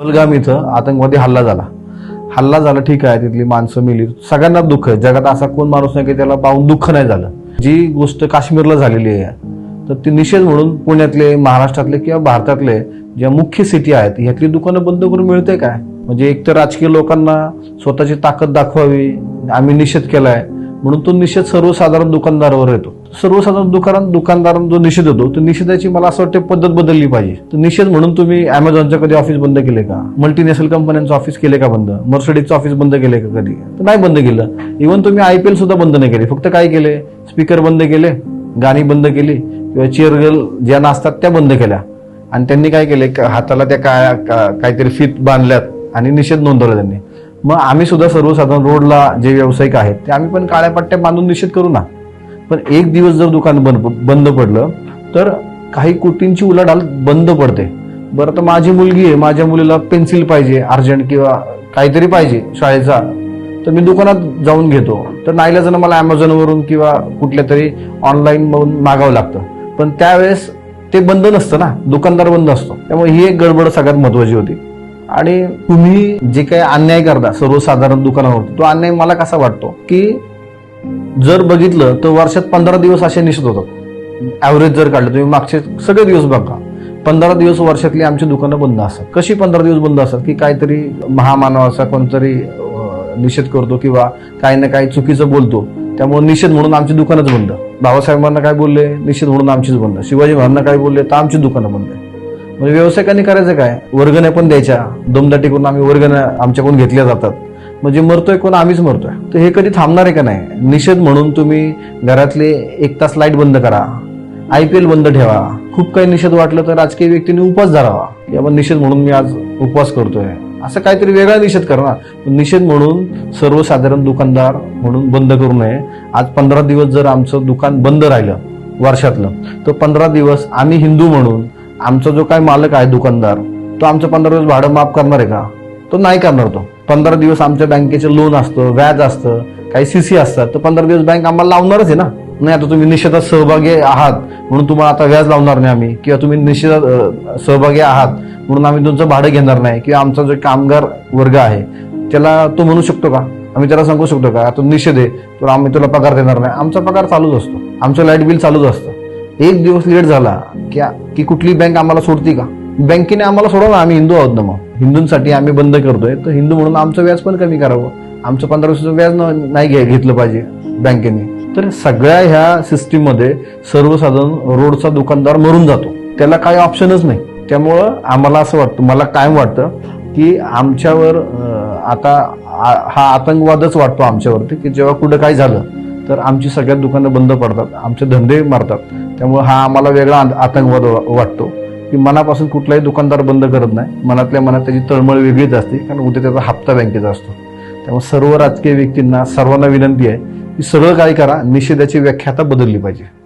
पहलगाम इथं आतंकवादी हल्ला झाला. हल्ला झाला ठीक आहे तिथली माणसं मिली. सगळ्यांना दुःख आहे. जगात असा कोण माणूस नाही की त्याला पाहून दुःख नाही झालं. जी गोष्ट काश्मीरला झालेली आहे तर ती निषेध म्हणून पुण्यातले महाराष्ट्रातले किंवा भारतातले ज्या मुख्य सिटी आहेत ह्यातली दुकानं बंद करून मिळते काय? म्हणजे एक तर राजकीय लोकांना स्वतःची ताकद दाखवावी आम्ही निषेध केलाय. म्हणून तो निषेध सर्वसाधारण दुकानदारावर येतो. सर्वसाधारण दुकान दुकानदार जो निषेध होतो तो निषेधाची मला असं वाटतं पद्धत बदलली पाहिजे. तर निषेध म्हणून तुम्ही अमेझॉनचं कधी ऑफिस बंद केले का? मल्टीनॅशनल कंपन्यांचं ऑफिस केले का बंद? मर्सडीजचं ऑफिस बंद केले का कधी? तर नाही बंद केलं. इव्हन तुम्ही आय पी एल सुद्धा बंद नाही केले. फक्त काय केले? स्पीकर बंद केले गाणी बंद केली किंवा चेअर गर्ल ज्या नाचतात त्या बंद केल्या. आणि त्यांनी काय केले? हाताला त्या काय का- काहीतरी फीत बांधल्यात आणि निषेध नोंदवला त्यांनी. मग आम्ही सुद्धा सर्वसाधारण रोडला जे व्यावसायिक आहेत ते आम्ही पण काळ्या पट्ट्या बांधून निषेध करू ना. पण एक दिवस जर दुकान बंद बंद पडलं तर काही कोटींची उलाढाल बंद पडते. बरं तर माझी मुलगी आहे माझ्या मुलीला पेन्सिल पाहिजे अर्जंट किंवा काहीतरी पाहिजे शाळेचा तर मी दुकानात जाऊन घेतो. तर नाईलाजानं मला अमेझॉनवरून किंवा कुठल्या तरी ऑनलाईन मागावं लागतं. पण त्यावेळेस ते बंद नसतं ना दुकानदार बंद असतो. त्यामुळे ही एक गडबड सगळ्यात महत्वाची होती. आणि तुम्ही जे काही अन्याय करता सर्वसाधारण दुकानावर तो अन्याय मला कसा वाटतो? की जर बघितलं तर वर्षात पंधरा दिवस असे निषेध होतात. ॲव्हरेज जर काढलं तुम्ही मागचे सगळे दिवस बघा. पंधरा दिवस वर्षातली आमची दुकानं बंद असतात. कशी पंधरा दिवस बंद असतात? की काहीतरी महामानवाचा कोणतरी निषेध करतो किंवा काही ना काही चुकीचं बोलतो. त्यामुळे निषेध म्हणून आमची दुकानच बंद. बाबासाहेबांना काय बोलले? निषेध म्हणून आमचीच बंद. शिवाजी महाराजांना काय बोलले? तर आमची दुकानं बंद आहे. म्हणजे व्यावसायिकांनी करायचं काय? वर्गण्या पण द्यायच्या. दमदाटी करून आम्ही वर्गण्या आमच्याकडून घेतल्या जातात. म्हणजे मरतोय कोण? आम्हीच मरतोय. तर हे कधी थांबणार आहे का नाही? निषेध म्हणून तुम्ही घरातले एक तास लाइट बंद करा. आय पी एल बंद ठेवा. खूप काही निषेध वाटलं तर राजकीय व्यक्तीने उपवास धरावा. यावर निषेध म्हणून मी आज उपवास करतोय. असं काहीतरी वेगळा निषेध करा ना निषेध म्हणून सर्वसाधारण दुकानदार म्हणून बंद करू नये. आज पंधरा दिवस जर आमचं दुकान बंद राहिलं वर्षातलं तर पंधरा दिवस आम्ही हिंदू म्हणून आमचा जो काय मालक आहे दुकानदार तो आमचं पंधरा दिवस भाडं माफ करणार आहे का? तो नाही करणार तो. पंधरा दिवस आमच्या बँकेचं लोन असतं व्याज असतं काही सी सी असतात तर पंधरा दिवस बँक आम्हाला लावणारच आहे ना? नाही आता तुम्ही निषेधात सहभागी आहात म्हणून तुम्हाला आता व्याज लावणार नाही आम्ही किंवा तुम्ही निषेधात सहभागी आहात म्हणून आम्ही तुमचं भाडं घेणार नाही किंवा आमचा जो कामगार वर्ग आहे त्याला तो म्हणू शकतो का? आम्ही त्याला सांगू शकतो का? आता निषेध आहे तर आम्ही तुला पगार देणार नाही. आमचा पगार चालूच असतो. आमचं लाइट बिल चालूच असतं. एक दिवस लेट झाला. की की कुठली बँक आम्हाला सोडती का? बँकेने आम्हाला सोडवा ना आम्ही हिंदू आहोत ना मग. हिंदूंसाठी आम्ही बंद करतोय. तर हिंदू म्हणून आमचं व्याज पण कमी करावं. आमचं पंधरा वर्षाचं व्याज नाही घेतलं पाहिजे बँकेने. तर सगळ्या ह्या सिस्टीममध्ये सर्वसाधारण रोडचा दुकानदार मरून जातो. त्याला काही ऑप्शनच नाही. त्यामुळं आम्हाला असं वाटतं मला कायम वाटतं की आमच्यावर आता हा आतंकवादच वाटतो आमच्यावरती की जेव्हा कुठं काय झालं तर आमची सगळ्यात दुकानं बंद पडतात. आमचे धंदे मारतात. त्यामुळे हा आम्हाला वेगळा आतंकवाद वा- वाटतो. की मनापासून कुठलाही दुकानदार बंद करत नाही. मनातल्या मनात त्याची तळमळ वेगळीच असते. कारण उद्या त्याचा हप्ता बँकेचा असतो. त्यामुळे सर्व राजकीय व्यक्तींना सर्वांना विनंती आहे की सगळं काय करा. निषेधाची व्याख्या आता बदलली पाहिजे.